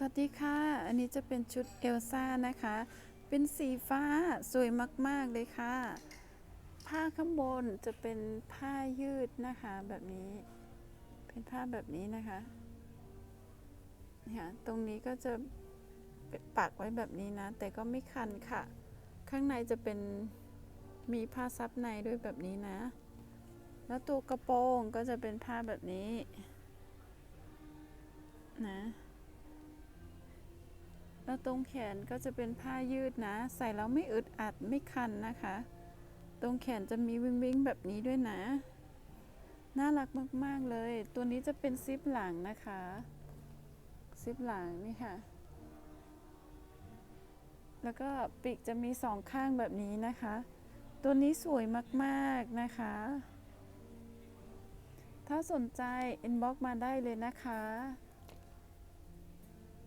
สวัสดีค่ะ อันนี้จะเป็นชุดเอลซ่านะคะ เป็นสีฟ้าสวยมาก ๆ เลยค่ะ ผ้าข้างบนจะเป็นผ้ายืดนะคะ แบบนี้ เป็นผ้าแบบนี้นะคะนี่ค่ะตรงนี้ก็จะปักไว้แบบนี้นะ แต่ก็ไม่คันค่ะ ข้างในจะเป็นมีผ้าซับในด้วยแบบนี้นะ แล้วตัวกระโปรงก็จะเป็นผ้าแบบนี้ นะ แล้วตรงแขนก็จะเป็นผ้ายืดนะ ใส่แล้วไม่อึดอัดไม่คันนะคะ ตรงแขนจะมีวิงวิงแบบนี้ด้วยนะ น่ารักมากๆเลย ตัวนี้จะเป็นซิปหลังนะคะ ซิปหลังนี่ค่ะ แล้วก็ปีกจะมีสองข้างแบบนี้นะคะ ตัวนี้สวยมากๆนะคะ ถ้าสนใจ inbox มาได้เลยนะคะ